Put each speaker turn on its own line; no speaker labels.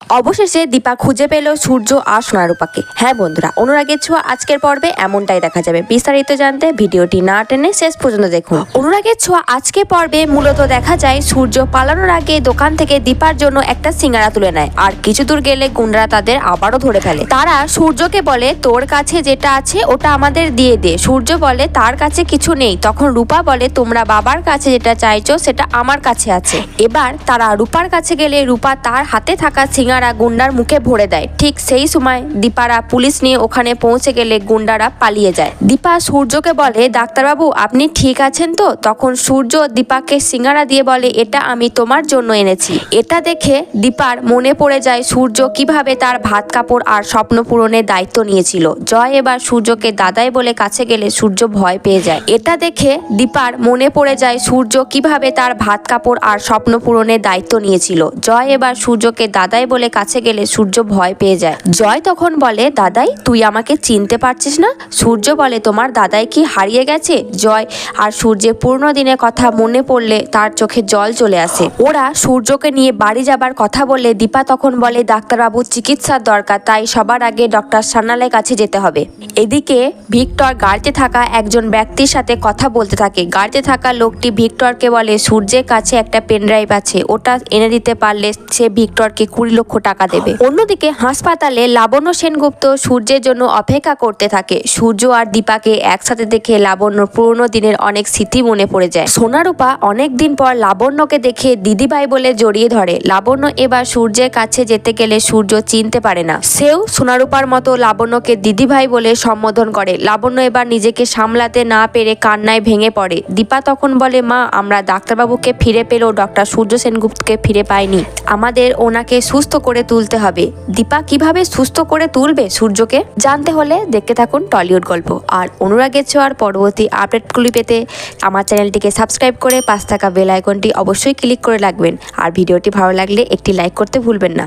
অবশেষে দীপা খুঁজে পেল সূর্য আর সোনারূপাকে। হ্যাঁ বন্ধুরা, অনুরাগের ছোঁয়া আজকের পর্বে এমনটাই দেখা যাবে। বিস্তারিত জানতে ভিডিওটি না টেনে শেষ পর্যন্ত দেখুন। অনুরাগের ছোঁয়া আজকে পর্বে মূলত দেখা যায় সূর্য পালানোর আগে দোকান থেকে দীপার জন্য একটা সিঙ্গারা তুলে নেয়। আর কিছু দূর গেলে গুন্ডারা তাদের আবারও ধরে ফেলে। তারা সূর্যকে বলে, তোর কাছে যেটা আছে ওটা আমাদের দিয়ে দে। সূর্য বলে, তার কাছে কিছু নেই। তখন রূপা বলে, তোমরা বাবার কাছে যেটা চাইছো সেটা আমার কাছে আছে। এবার তারা রূপার কাছে গেলে রূপা তার হাতে থাকা সিঙ্গারা গুন্ডার মুখে ভরে দেয়। ঠিক সেই সময় দীপারা পুলিশ নিয়ে ওখানে পৌঁছে গেলে গুন্ডারা পালিয়ে যায়। দীপা সূর্যকে বলে, ডাক্তারবাবু, আপনি ঠিক আছেন তো? তখন সূর্য দীপাকে সিঙ্গারা দিয়ে বলে, এটা আমি তোমার জন্য এনেছি। এটা দেখে দীপার মনে পড়ে যায় সূর্য কীভাবে তার ভাত কাপড় আর স্বপ্ন পূরণের দায়িত্ব নিয়েছিল। জয় এবার সূর্যকে দাদাই বলে কাছে গেলে সূর্য ভয় পেয়ে যায়। এটা দেখে দীপার মনে পড়ে যায় সূর্য কীভাবে তার ভাত কাপড় আর স্বপ্ন পূরণের দায়িত্ব নিয়েছিল। জয় এবার সূর্যকে দাদাই বলে কাছে গেলে সূর্য ভয় পেয়ে যায়। জয় তখন বলে, দাদাই, তুই আমাকে চিনতে পারছিস না? সূর্য বলে, তোমার দাদাই কি হারিয়ে গেছে? জয়, আর সূর্যের পুরনো দিনের কথা মনে পড়লে তার চোখে জল চলে আসে। ওরা সূর্যকে নিয়ে বাড়ি যাবার কথা বলে, দীপা তখন বলে ডাক্তারবাবু চিকিৎসার দরকার, তাই সবার আগে ডক্টর সান্যালের কাছে যেতে হবে। এদিকে ভিক্টর গাড়িতে থাকা একজন ব্যক্তির সাথে কথা বলতে থাকে। গাড়িতে থাকা লোকটি ভিক্টরকে বলে, সূর্যের কাছে একটা পেনড্রাইভ আছে, ওটা এনে দিতে পারলে সে ভিক্টরকে কুড়ি লক্ষ টাকা দেবে। অন্যদিকে হাসপাতালে লাবণ্য সেনগুপ্ত সূর্যের জন্য অপেক্ষা করতে থাকে। সূর্য আর দীপাকে একসাথে দেখে লাবণ্যর পুরনো দিনের অনেক স্মৃতি মনে পড়ে যায়। সোনারূপা অনেক দিন পর লাবণ্যকে দেখে দিদিভাই বলে জড়িয়ে ধরে। লাবণ্য এবার সূর্যের কাছে যেতে গেলে সূর্য চিনতে পারে না। সেও সোনারূপার মতো লাবণ্যকে দিদিভাই বলে সম্বোধন করে। লাবণ্য এবার নিজেকে সামলাতে না পেরে কান্নায় ভেঙে পড়ে। দীপা তখন বলে, মা, আমরা ডাক্তারবাবুকে ফিরে পেলেও ডক্টর সূর্য সেনগুপ্তকে ফিরে পাইনি। আমাদের ওনাকে সুস্থ করে তুলতে হবে। দীপা কীভাবে সুস্থ করে তুলবে সূর্যকে? জানতে হলে দেখতে থাকুন টলিউড গল্প। আর অনুরাগের ছোঁয়ার পরবর্তী আপডেটগুলি পেতে আমার চ্যানেলটিকে সাবস্ক্রাইব করে পাশ থাকা বেল আইকনটি অবশ্যই ক্লিক করে রাখবেন। আর ভিডিওটি ভালো লাগলে একটি লাইক করতে ভুলবেন না।